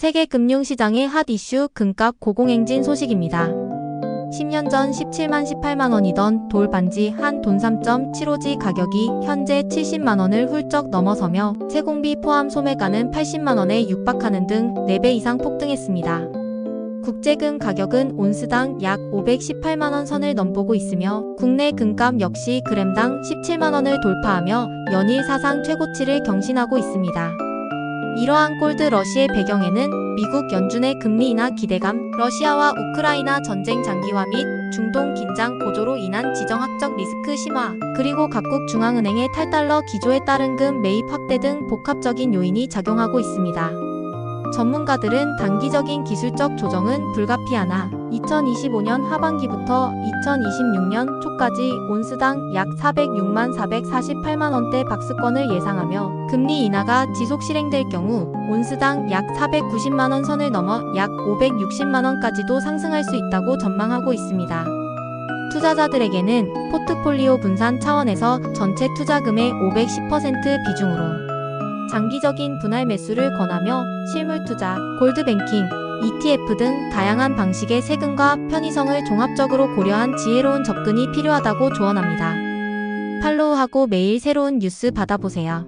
세계 금융시장의 핫 이슈 금값 고공행진 소식입니다. 10년 전 17만 18만 원이던 돌 반지 한 돈 3.75지 가격이 현재 70만 원을 훌쩍 넘어서며 세공비 포함 소매가는 80만 원에 육박하는 등 4배 이상 폭등했습니다. 국제금 가격은 온스당 약 518만 원 선을 넘보고 있으며 국내 금값 역시 그램당 17만 원을 돌파하며 연일 사상 최고치를 경신하고 있습니다. 이러한 골드 러시의 배경에는 미국 연준의 금리 인하 기대감, 러시아와 우크라이나 전쟁 장기화 및 중동 긴장 고조로 인한 지정학적 리스크 심화, 그리고 각국 중앙은행의 탈달러 기조에 따른 금 매입 확대 등 복합적인 요인이 작용하고 있습니다. 전문가들은 단기적인 기술적 조정은 불가피하나 2025년 하반기부터 2026년 초까지 온스당 약 406만 448만 원대 박스권을 예상하며 금리 인하가 지속 실행될 경우 온스당 약 490만 원 선을 넘어 약 560만 원까지도 상승할 수 있다고 전망하고 있습니다. 투자자들에게는 포트폴리오 분산 차원에서 전체 투자금의 510% 비중으로 장기적인 분할 매수를 권하며 실물 투자, 골드 뱅킹, ETF 등 다양한 방식의 세금과 편의성을 종합적으로 고려한 지혜로운 접근이 필요하다고 조언합니다. 팔로우하고 매일 새로운 뉴스 받아보세요.